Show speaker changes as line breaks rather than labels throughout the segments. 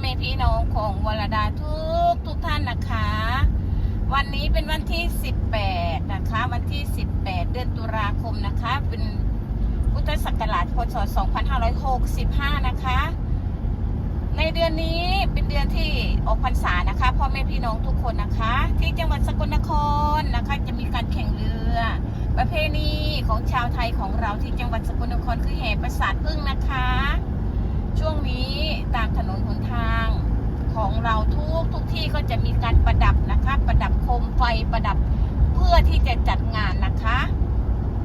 แม่พี่น้องของวรดาทุกทุกท่านนะคะ วันนี้เป็นวันที่ 18 นะคะ วันที่ 18 เดือนตุลาคมนะคะ เป็นพุทธศักราชพศ2565 นะคะ ในเดือนนี้เป็นเดือนที่ออกพรรษานะคะพ่อแม่พี่น้องทุกคนนะคะ ที่จังหวัดสกลนครนะคะ จะมีการแข่งเรือ ประเพณีของชาวไทยของเราที่จังหวัดสกลนครคือแห่ประสาทพึ่งนะคะ ช่วงนี้ตามถนนหนทางของเราทุกทุกที่ก็จะมีการประดับนะคะ ประดับโคมไฟประดับเพื่อที่จะจัดงานนะคะ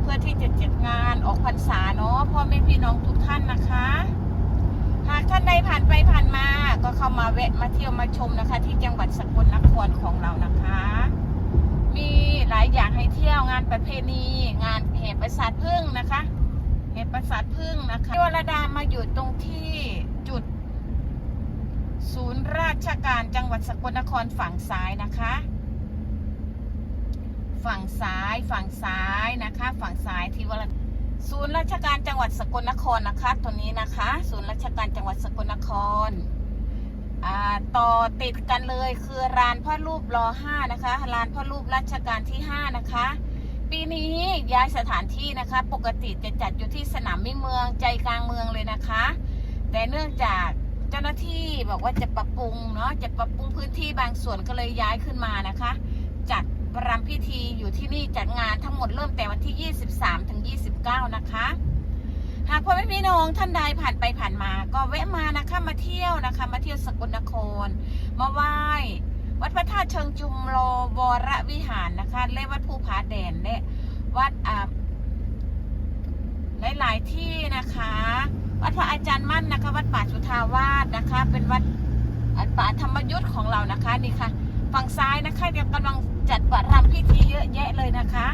เพื่อที่จะจัดงานออกพรรษาเนาะพ่อแม่พี่น้องทุกท่านนะคะ หากท่านใดผ่านไปผ่านมา ก็เข้ามาแวะมาเที่ยวมาชมนะคะ ที่จังหวัดสกลนครของเรานะคะ มีหลายอย่างให้เที่ยวงานประเพณี งานแห่ประสาทพึ่งนะคะ เห็ดประสาทพึ่งนะคะวรดามาอยู่ตรงที่จุด ศูนย์ราชการจังหวัดสกลนครฝั่งซ้ายนะคะ ฝั่งซ้ายฝั่งซ้ายนะคะ ฝั่งซ้ายที่วรศูนย์ราชการจังหวัดสกลนครนะคะ ตัวนี้นะคะ ศูนย์ราชการจังหวัดสกลนครอ่าต่อติดกันเลยคือลานพ่อรูปรอห้านะคะลานพ่อรูปราชการที่ห้านะคะ ปีนี้ย้ายสถานที่นะคะ ปกติจะจัดอยู่ที่สนามมิ่งเมืองใจกลางเมืองเลยนะคะ แต่เนื่องจากเจ้าหน้าที่บอกว่าจะปรับปรุงเนาะจะปรับปรุงพื้นที่บางส่วนก็เลยย้ายขึ้นมานะคะ จัดประรำพิธีอยู่ที่นี่จัดงานทั้งหมดเริ่มแต่วันที่ 23ถึง29 นะคะ หากพ่อแม่พี่น้องท่านใดผ่านไปผ่านมา ก็แวะมานะคะมาเที่ยวนะคะ มาเที่ยวสกลนคร มาไหว้ วัดพระธาตุเชิงจุมโลวรวิหารนะคะ และวัดภูผาแดนและวัดอ่าหลาย ๆ ที่นะคะ วัดพระอาจารย์มั่นนะคะ วัดป่าสุทาวาสนะคะ เป็นวัดอ่าป่าธรรมยุทธ์ของเรานะคะนี่ค่ะ ฝั่งซ้ายนะคะเดี๋ยวกำลังจัดประรำพิธีเยอะแยะเลยนะคะ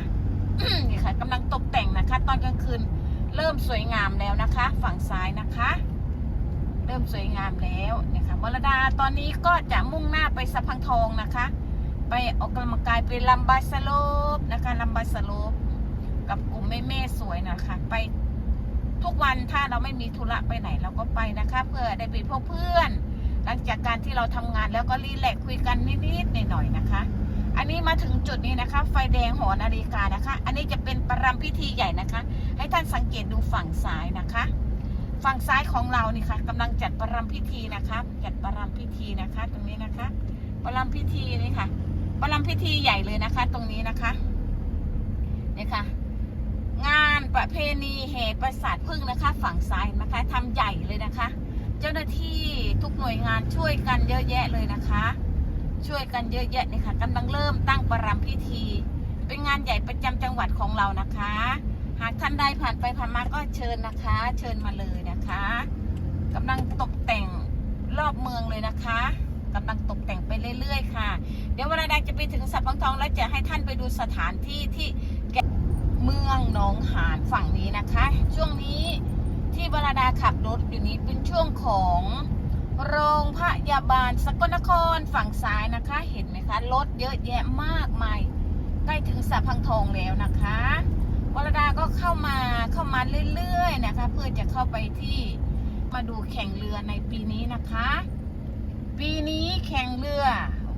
นี่ค่ะกำลังตกแต่งนะคะ ตอนกลางคืนเริ่มสวยงามแล้วนะคะ ฝั่งซ้ายนะคะ เริ่มสวยงามแล้วนี่ยค่ะ วรดาตอนนี้ก็จะมุ่งหน้าไปสะพังทองนะคะ ไปออกกำลังกายไปลำบาสโลปนะคะลำบาสโลปกับกลุ่มแม่แม่สวยนะคะ ไปทุกวันถ้าเราไม่มีธุระไปไหนเราก็ไปนะคะ เพื่อได้ไปพบเพื่อน หลังจากการที่เราทำงานแล้วก็รีแลกคุยกันนิดๆหน่อยๆนะคะ อันนี้มาถึงจุดนี้นะคะ ไฟแดงหอนาฬิกานะคะ อันนี้จะเป็นประรำพิธีใหญ่นะคะ ให้ท่านสังเกตดูฝั่งซ้ายนะคะ ซ้ายของเรานี่ค่ะกำลังจัดประรำพิธีนะคะจัดประรำพิธีนะคะ ตรงนี้นะคะ ประรำพิธีนี่ค่ะ ประรำพิธีใหญ่เลยนะคะ ตรงนี้นะคะนี่ค่ะ งานประเพณีแห่ประสาทพึ่งนะคะ ฝั่งซ้ายนะคะทำใหญ่เลยนะคะ เจ้าหน้าที่ทุกหน่วยงานช่วยกันเยอะแยะเลยนะคะ ช่วยกันเยอะแยะนี่ค่ะกำลังเริ่มตั้งประรำพิธี เป็นงานใหญ่ประจำจังหวัดของเรานะคะ หากท่านใดผ่านไปผ่านมาก็เชิญนะคะ เชิญมาเลย นะคะกำลังตกแต่งรอบเมืองเลยนะคะกำลังตกแต่งไปเรื่อยๆ ค่ะ เดี๋ยววันใดจะไปถึงสับพังทองแล้วจะให้ท่านไปดูสถานที่ที่เมืองหนองหานฝั่งนี้นะคะ ช่วงนี้ที่วรดาขับรถอยู่นี้เป็นช่วงของโรงพยาบาลสกลนครฝั่งซ้ายนะคะ เห็นไหมคะรถเยอะแยะมากมายใกล้ถึงสับพังทองแล้วนะคะ วรดาก็เข้ามาเข้ามาเรื่อยๆนะคะ เพื่อจะเข้าไปที่มาดูแข่งเรือในปีนี้นะคะ ปีนี้แข่งเรือ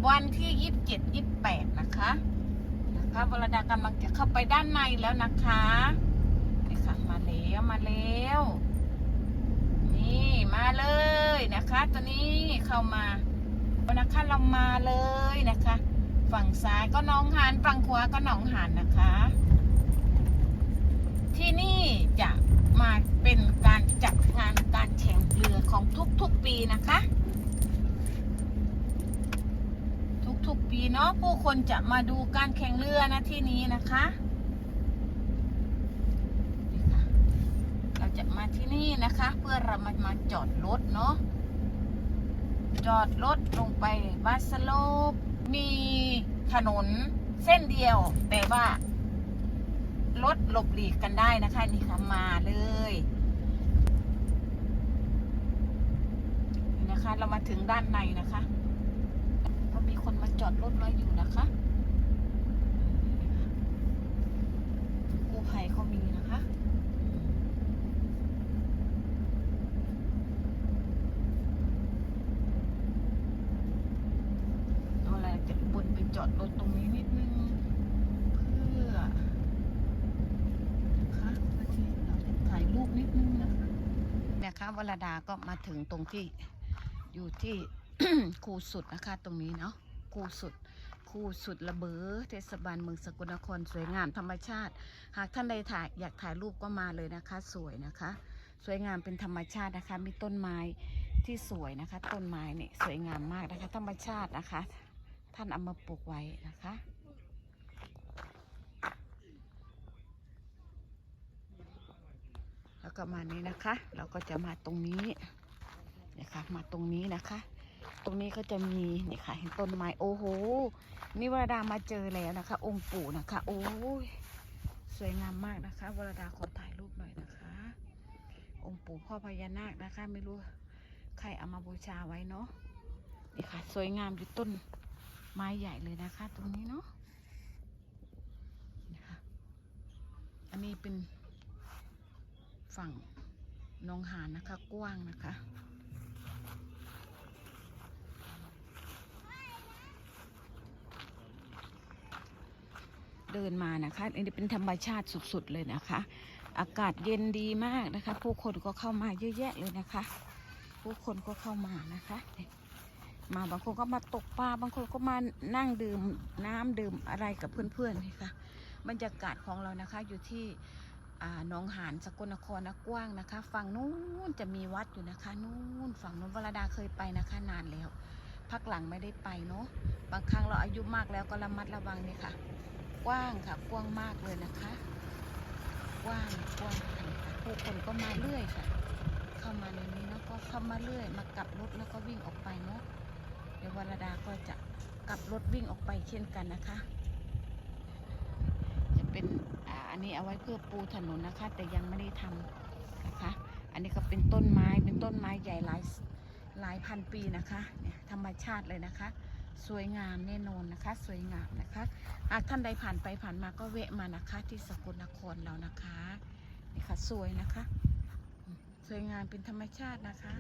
วันที่ยี่สิบเจ็ดยี่สิบแปดนะคะนะคะวรดากำลังจะเข้าไปด้านในแล้วนะคะนี่ค่ะมาแล้วมาแล้วนี่มาเลยนะคะ ตัวนี้เข้ามานะคะเรามาเลยนะคะ ฝั่งซ้ายก็น้องหานฝั่งขวาก็หนองหานนะคะ ที่นี่จะมาเป็นการจัดงานการแข่งเรือของทุกๆปีนะคะ ทุกๆปีเนาะผู้คนจะมาดูการแข่งเรือนะที่นี้นะคะเราจะมาที่นี่นะคะ เพื่อเรามามาจอดรถเนาะจอดรถลงไปบาสโลปมีถนนเส้นเดียว แต่ว่า รถหลบหลีกกันได้นะคะ นี่ค่ะมาเลยนะคะ เรามาถึงด้านในนะคะก็มีคนมาจอดรถไว้อยู่นะคะกู้ภัยเขามีนะคะออะไรจะบนไปจอดรถตรงนี้ นี่ยค่ะวรดาก็มาถึงตรงที่อยู่ที่คูสุดนะคะตรงนี้เนาะคูสุดคูสุดระเบือเทศบาลเมืองสกลนครสวยงามธรรมชาติ หากท่านใดถ่ายอยากถ่ายรูปก็มาเลยนะคะ สวยนะคะ สวยงามเป็นธรรมชาตินะคะ มีต้นไม้ที่สวยนะคะ ต้นไม้เนี่ยสวยงามมากนะคะ ธรรมชาตินะคะ ท่านเอามาปลูกไว้นะคะ แล้วก็มานี้นะคะ เราก็จะมาตรงนี้นะคะมาตรงนี้นะคะ ตรงนี้ก็จะมีนี่ค่ะเห็นต้นไม้โอ้โหนี่วรดามาเจอแล้วนะคะ องค์ปู่นะคะ โอ้ยสวยงามมากนะคะวรดาขอถ่ายรูปหน่อยนะคะ องค์ปู่พ่อพญานาคนะคะ ไม่รู้ใครเอามาบูชาไว้เนาะนี่ค่ะ สวยงามอยู่ต้นไม้ใหญ่เลยนะคะ ตรงนี้เนาะนี่ค่ะอันนี้เป็น ฝั่งนองหานนะคะ กว้างนะคะ เดินมานะคะอันนี้เป็นธรรมชาติสุดๆเลยนะคะ อากาศเย็นดีมากนะคะ ผู้คนก็เข้ามาเยอะแยะเลยนะคะ ผู้คนก็เข้ามานะคะ มาบางคนก็มาตกปลาบางคนก็มานั่งดื่มน้ำดื่มอะไรกับเพื่อนๆนี่ค่ะบรรยากาศของเรานะคะอยู่ที่ น้องหานสกลนครนะกว้างนะคะ ฝั่งนู้นจะมีวัดอยู่นะคะ นู้นฝั่งนู้นวรดาเคยไปนะคะ นานแล้ว พักหลังไม่ได้ไปเนาะบางครั้งเราอายุมากแล้วก็ระมัดระวังนี่ค่ะ กว้างค่ะ กว้างมากเลยนะคะ กว้างกว้างค่ะผู้คนก็มาเรื่อยค่ะ เข้ามาในนี้เนาะก็เข้ามาเรื่อย มากลับรถแล้วก็วิ่งออกไปเนาะเดี๋ยววรดาก็จะกลับรถวิ่งออกไปเช่นกันนะคะ เป็นอันนี้เอาไว้เพื่อปูถนนนะคะ แต่ยังไม่ได้ทำนะคะ อันนี้ก็เป็นต้นไม้เป็นต้นไม้ใหญ่หลายหลายพันปีนะคะเนี่ยธรรมชาติเลยนะคะ สวยงามแน่นอนนะคะ สวยงามนะคะหาท่านใดผ่านไปผ่านมาก็แวะมานะคะ ที่สกลนครเรานะคะนี่ค่ะสวยนะคะ สวยงามเป็นธรรมชาตินะคะ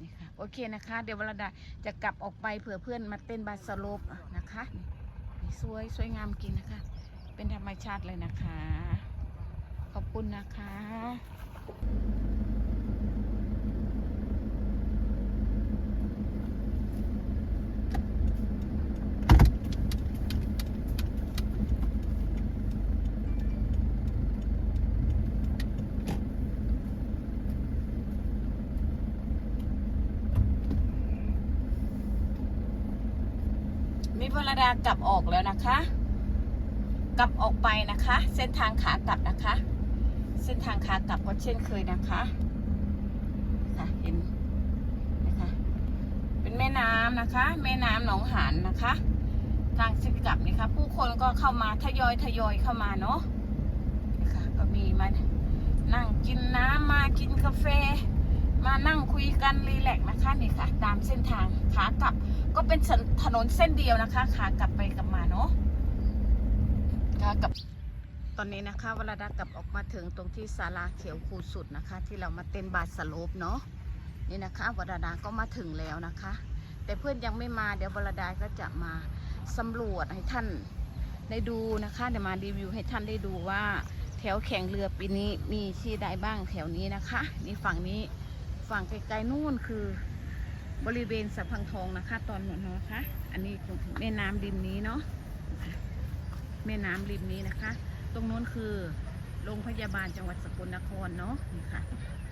นี่ค่ะ โอเคนะคะ เดี๋ยววรดาจะกลับออกไปเผื่อเพื่อนมาเต้นบาสโลปนะคะนี่สวยสวยงามกินนะคะ เป็นธรรมชาติเลยนะคะ ขอบคุณนะคะ มิวรดากลับออกแล้วนะคะ กลับออกไปนะคะ เส้นทางขากลับนะคะ เส้นทางขากลับก็เช่นเคยนะคะค่ะเห็นนะคะ เป็นแม่น้ำนะคะ แม่น้ำหนองหานนะคะ ทางเส้นกลับนี่ค่ะผู้คนก็เข้ามาทยอยทยอยเข้ามาเนาะนะคะก็มีมานั่งกินน้ำมากินกาแฟ มานั่งคุยกันรีแลกซ์นะคะนี่ค่ะ ตามเส้นทางขากลับ ก็เป็นถนนเส้นเดียวนะคะขากลับไปกลับมาเนาะขากลับตอนนี้นะคะวลาดากลับออกมาถึงตรงที่ศาลาเขียวคูสุดนะคะ ที่เรามาเต้นบาสโลปเนาะนี่นะคะวรดาก็มาถึงแล้วนะคะ แต่เพื่อนยังไม่มาเดี๋ยววรดาก็จะมาสำรวจให้ท่านได้ดูนะคะเดี๋ยวมารีวิวให้ท่านได้ดูว่าแถวแข่งเรือปีนี้มีที่ใดบ้างแถวนี้นะคะ นี่ฝั่งนี้ ฝั่งไกลๆนู่นคือบริเวณสัพพังทองนะคะ ตอนนู้นนะคะ อันนี้แม่น้ำริมนี้เนาะแม่น้ำริมนี้นะคะ ตรงนู้นคือโรงพยาบาลจังหวัดสกลนครเนาะนี่ค่ะ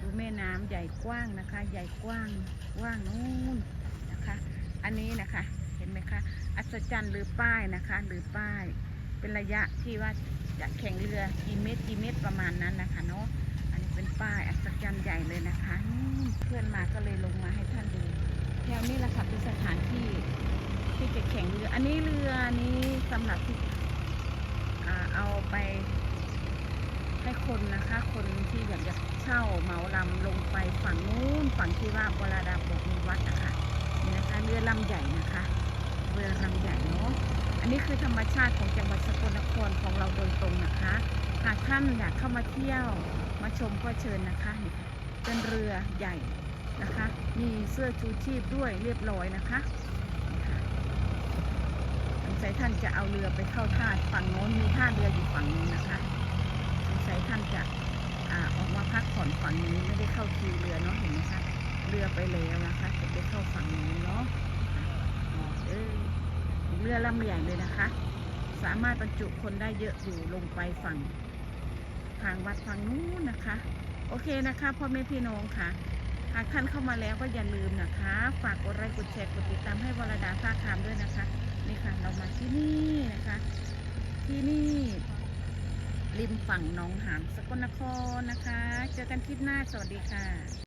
ดูแม่น้ำใหญ่กว้างนะคะ ใหญ่กว้างกว้างนู่นนะคะ อันนี้นะคะเห็นไหมคะอัศจรรย์หรือป้ายนะคะ หรือป้าย เป็นระยะที่ว่าจะแข่งเรือกี่เมตรกี่เมตรประมาณนั้นนะคะเนาะ เป็นป้ายอัศจรรย์ใหญ่เลยนะคะเพื่อนมาก็เลยลงมาให้ท่านดูแถวนี้แหละค่ะเป็นสถานที่ที่จะแข่งเรือ อันนี้เรือนี้สำหรับที่เอาไปให้คนนะคะ คนที่อยากจะเช่าเหมาลำลงไปฝั่งนู้นฝั่งที่ว่าบราดาบอกมีวัดนะคะนี่นะคะเรือลำใหญ่นะคะเรือลำใหญ่เนาะอันนี้คือธรรมชาติของจังหวัดสกลนครของเราโดยตรงนะคะ หากท่านอยากเข้ามาเที่ยว มาชมก็เชิญนะคะ เป็นเรือใหญ่นะคะ มีเสื้อชูชีพด้วยเรียบร้อยนะคะนี่ค่ะสงสัยท่านจะเอาเรือไปเข้าท่าฝั่งโน้นมีท่าเรืออยู่ฝั่งนู้นะคะสงสัยท่านจะอาออกมาพักผ่อนฝั่งนี้ไม่ได้เข้าคิวเรือเนาะเห็นไหมคะเรือไปแล้วนะคะ จะไปเข้าฝั่งนู้เนาะเออเรือลำใหญ่เลยนะคะ สามารถบรรจุคนได้เยอะอยู่ลงไปฝั่ง ทางวัดฝั่งนู้นนะคะ โอเคนะคะพ่อแม่พี่น้องค่ะ หากท่านเข้ามาแล้วก็อย่าลืมนะคะ ฝากกดไลค์กดแชร์กดติดตามให้วรดาภาคามด้วยนะคะนี่ค่ะเรามาที่นี่นะคะ ที่นี่ริมฝั่งหนองหานสกลนครนะคะ เจอกันคลิปหน้าสวัสดีค่ะ